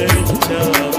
adventure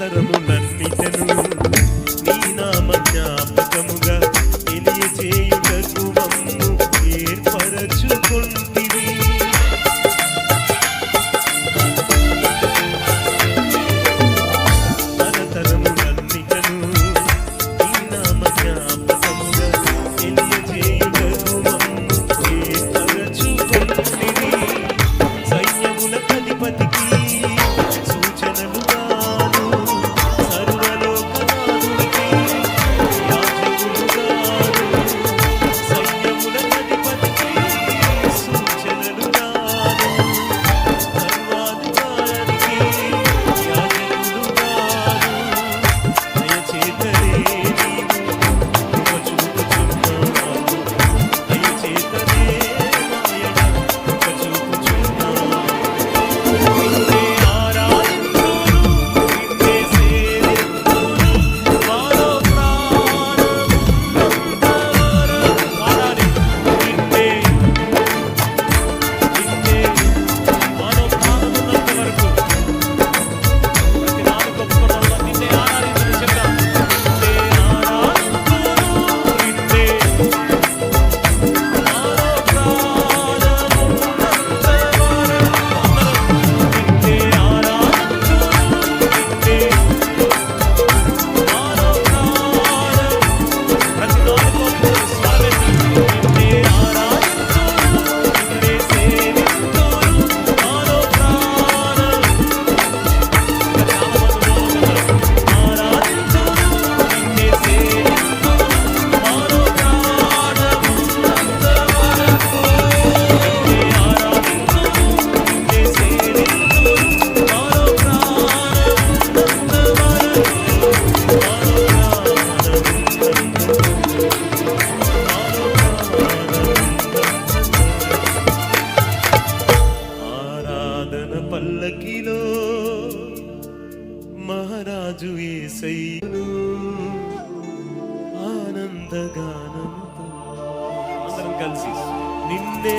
ತರಲು ఆనందగానముతో అందరం కలిసి నిన్నే